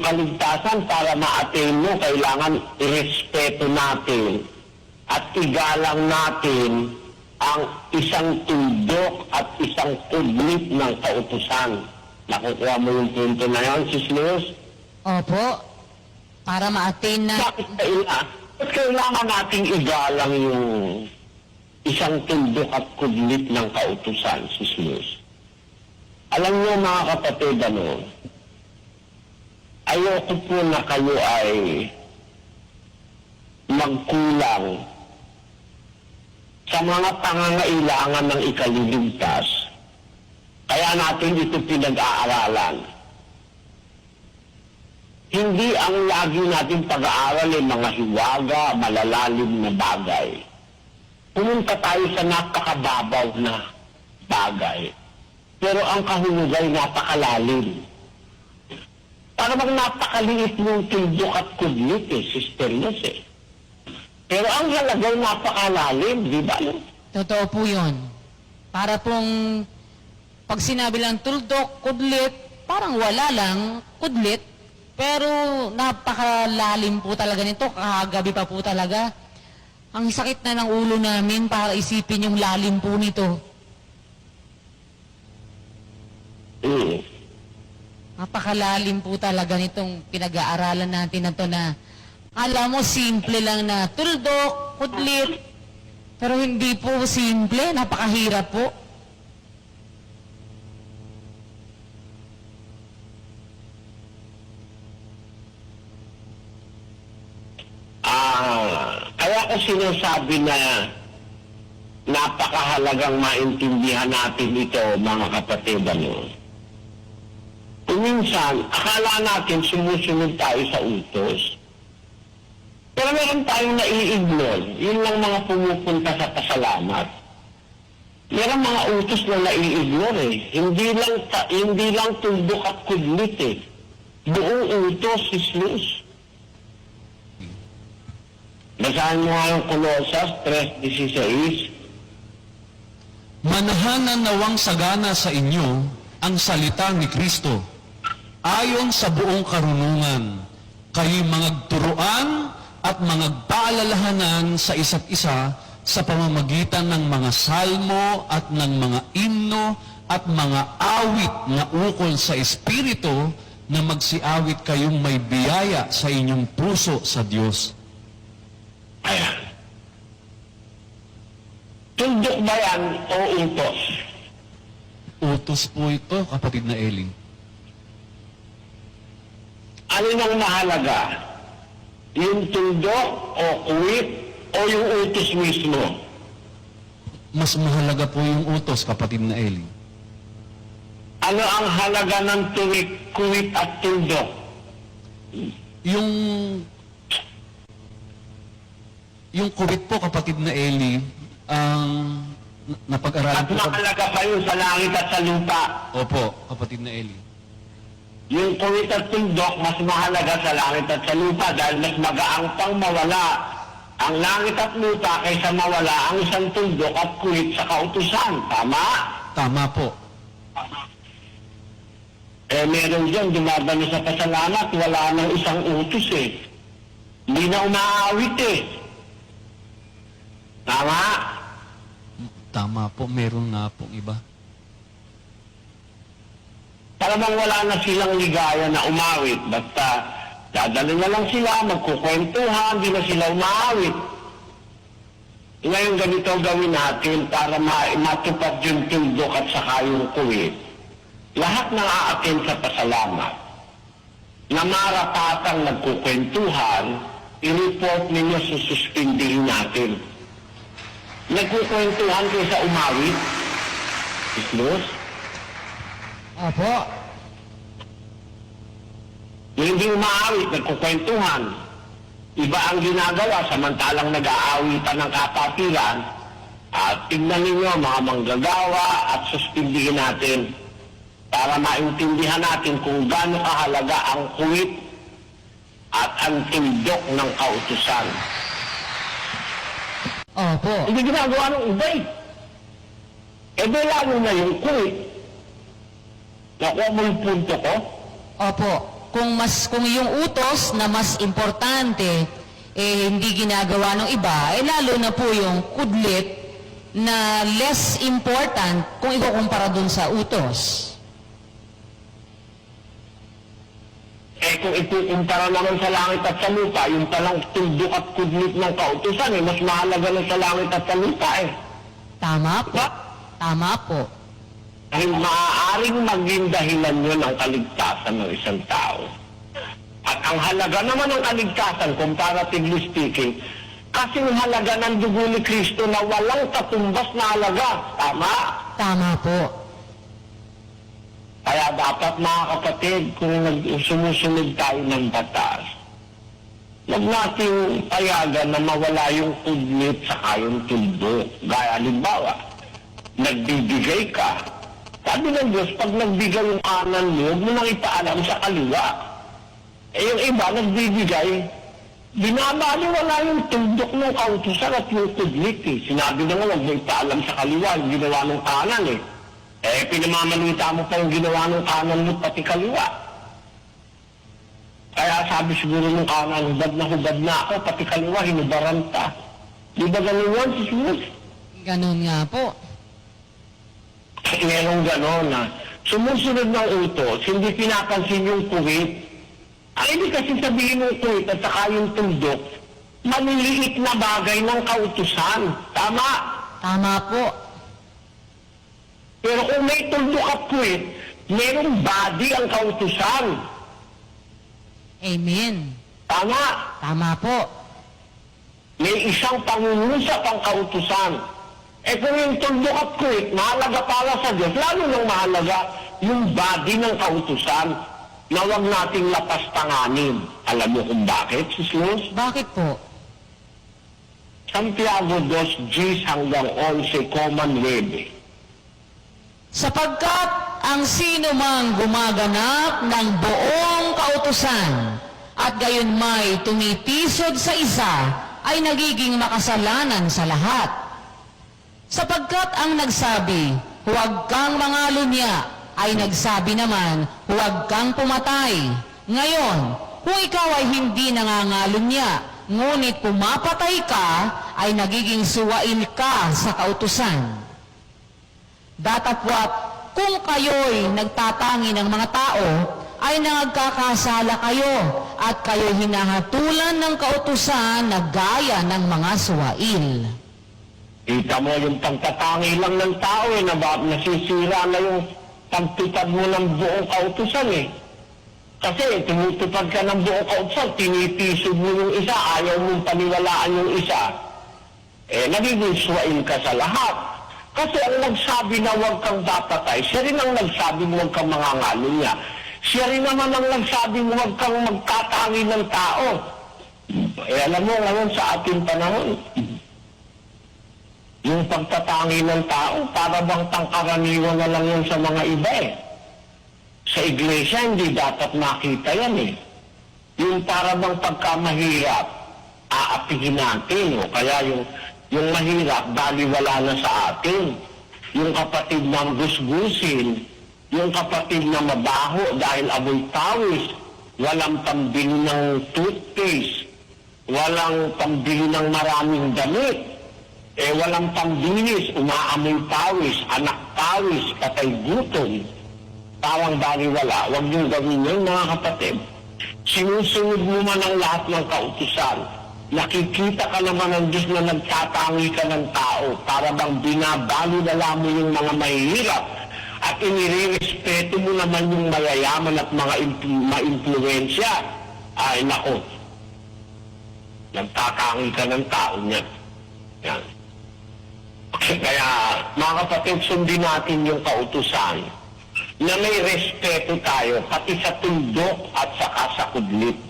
iyong kaligtasan para ma-attain mo, kailangan irespeto natin at igalang natin ang isang tuldok at isang kudlit ng kautusan. Nakukuha mo yung punto na yun, Sis Luz? Opo. Para ma-attain na... Bakit kailangan? Kailangan nating igalang yung isang tuldok at kudlit ng kautusan, Sis Luz? Alam niyo mga kapatid, ano, ayoko po na kayo ay magkulang sa mga pangangailangan ng ikaliligtas. Kaya natin ito pinag-aaralan. Hindi ang lagi natin pag-aaral ay mga hiwaga, malalalim na bagay. Pumunta tayo sa napakababaw na bagay. Pero ang kahulugan napakalalim. Para bang napakaliit yung tuldok at kudlit eh, Sister Luz eh. Pero ang halagay napakalalim, di ba? Totoo po yun. Para pong... Pag sinabi lang tuldok, kudlit, parang wala lang, kudlit. Pero napakalalim po talaga nito. Kagabi pa po talaga. Ang sakit na ng ulo namin para isipin yung lalim po nito. Mm. Napakalalim po talaga nitong pinag-aaralan natin na to na alam mo, simple lang na tuldok, kudlit. Pero hindi po simple, napakahirap po. Ah, kaya ko sinasabi na napakahalagang maintindihan natin ito, mga kapatid. Ano? Minsan, akala natin sumusunod tayo sa utos. Pero meron tayong nai-ignore. Yun lang mga pumupunta sa pasalamat. Meron mga utos na nai-ignore eh. Hindi lang, ta- hindi lang tuldok at kudlit eh. Buong utos, islus. Basahan mo nga yung Colossus 3.16. Manahanan nawang sagana sa inyo ang salita ni Kristo ayon sa buong karunungan. Kayo'y mangagturuan at mangagpaalalahanan sa isa't isa sa pamamagitan ng mga salmo at ng mga imno at mga awit na ukol sa Espiritu na magsiawit kayong may biyaya sa inyong puso sa Diyos. Ayan. Tuldok ba yan o utos? Utos po ito, kapatid na Eli. Ano nang mahalaga? Yung tuldok o kuwit o yung utos mismo? Mas mahalaga po yung utos, kapatid na Eli. Ano ang halaga ng tuwit, kuwit at tuldok? Yung yung kuwit po, kapatid na Eli, ang na- napag-aralan At po. kap- mahalaga pa yun sa langit at sa lupa. Opo, kapatid na Eli. Yung kuwit at tuldok, mas mahalaga sa langit at sa lupa dahil mas magaang pang mawala ang langit at lupa kaysa mawala ang isang tuldok at kuwit sa kautusan. Tama? Tama po. Eh, meron dyan, dumadalo sa pasalamat, wala nang isang utos eh. Hindi na umaawit eh. Tama? Tama po, meron nga pong iba. Paramang wala na silang ligaya na umawit. Basta, dadalo na lang sila, magkukwentuhan, hindi na sila umaawit. Ngayon ganito gawin natin para ma- matupad yung tuldok at saka yung kuwit. Lahat ng aatin sa pasalamat na marapatang nagkukwentuhan, i-report ninyo sususpindihin natin. Nagkukwentuhan kayo sa umawit? Islos? Opo. Yung hindi umaawit, nagkukwentuhan. Iba ang ginagawa samantalang nag-aawitan ng kapatiran. At tignan ninyo mga manggagawa at suspindihin natin para maintindihan natin kung gaano kahalaga ang kuwit at ang tindok ng kautusan. Opo. Hindi ginagawa ng iba eh. E di lalo na yung kuwit. Nakuha mo yung punto ko? Opo. Kung mas kung yung utos na mas importante eh hindi ginagawa ng iba, eh lalo na po yung kudlit na less important kung ikukumpara dun sa utos. Eh kung ikukumpara naman sa langit at sa lupa, yung palang tuldok at kudlit ng kautusan, eh, mas mahalaga na sa langit at sa lupa eh. Tama po. Diba? Tama po. Dahil maaaring maging dahilan yun ang kaligtasan ng isang tao. At ang halaga naman ng kaligtasan, comparatively speaking, kasi ang halaga ng dugo ni Kristo na walang katumbas na halaga. Tama? Tama po. Kaya dapat mga kapatid, kung sumusunod tayo ng batas, huwag nating payagan na mawala yung kudlit sa yung tuldok. Gaya halimbawa, nagbibigay ka. Sabi ng Diyos, pag nagbigay yung kanan mo, huwag mo nang ipaalam sa kaliwa. Eh yung iba, nagbibigay, binabaliwala yung tuldok ng kautusan at yung kudlit eh. Sinabi na nga, huwag mo ipaalam sa kaliwa, yung ginawa ng kanan eh. Eh, pinamamalita mo pa yung ginawa ng kanan mo pati kaliwa. Kaya sabi siguro ng kanan, hubad na hubad na ako, pati kaliwa, hinubaran pa. Di ba ganun yun, si? Ganun nga po. Merong gano'n na sumusunod ng utos, hindi pinapansin yung kuwit. Ay, hindi kasi sabihin ng kuwit at saka yung tuldok, maliliit na bagay ng kautusan. Tama. Tama po. Pero kung may tuldok at kuwit, merong body ang kautusan. Amen. Tama. Tama po. May isang pangungusap ang kautusan. Eh kung yung tuldok at kuwit, mahalaga para sa Diyos, lalo nang mahalaga yung body ng kautusan na huwag nating lapastanganin. Alam mo kung bakit, Jesus? Bakit po? Santiago 2, 10 hanggang 11, common 9. Sapagkat ang sino mang gumaganap ng buong kautusan at gayon may tumitisod sa isa ay nagiging makasalanan sa lahat. Sapagkat ang nagsabi, huwag kang mangalunya, ay nagsabi naman, huwag kang pumatay. Ngayon, kung ikaw ay hindi nangangalunya, ngunit pumapatay ka, ay nagiging suwail ka sa kautusan. Datapwat, kung kayo'y nagtatangi ng mga tao, ay nagkakasala kayo at kayo hinahatulan ng kautusan na gaya ng mga suwail. Kita mo yung pagtatangi lang ng tao eh, na ba, nasisira na yung pagtupad mo ng buong kautusan eh. Kasi tumutupad ka ng buong kautusan, tinitisod mo yung isa, ayaw mong paniwalaan yung isa. Eh, nagiging swain ka sa lahat. Kasi ang nagsabi na huwag kang papatay, siya rin ang nagsabi mo huwag kang mangangalo niya. Siya rin naman ang nagsabi mo huwag kang magtatangi ng tao. Eh, alam mo, ngayon sa ating panahon, pagtatangi ng tao, para bang pangkaraniwan na lang yun sa mga iba eh. Sa iglesia, hindi dapat makita yan eh. Yung para bang pagkamahirap, aapihin natin. O kaya yung, yung mahirap, baliwala na sa atin. Yung kapatid na gusgusin, yung kapatid na mabaho dahil amoy pawis, walang pambili ng toothpaste, walang pambili ng maraming damit, eh walang pambilis, umaamoy pawis, anak pawis, patay gutom. Parang baliwala, huwag niyong gawin yun mga kapatid. Sinusunod mo man ang lahat ng kautusan. Nakikita ka naman ng Diyos na nagtatangi ka ng tao para bang binabalidala mo yung mga mahihirap at inirespeto mo naman yung mayayaman at mga ma-impluensya. Ay nako, nagtatangi ka ng tao niya. Yan. Kaya, mga kapatid, sundin natin yung kautusan na may respeto tayo pati sa tundok at sa kudlit.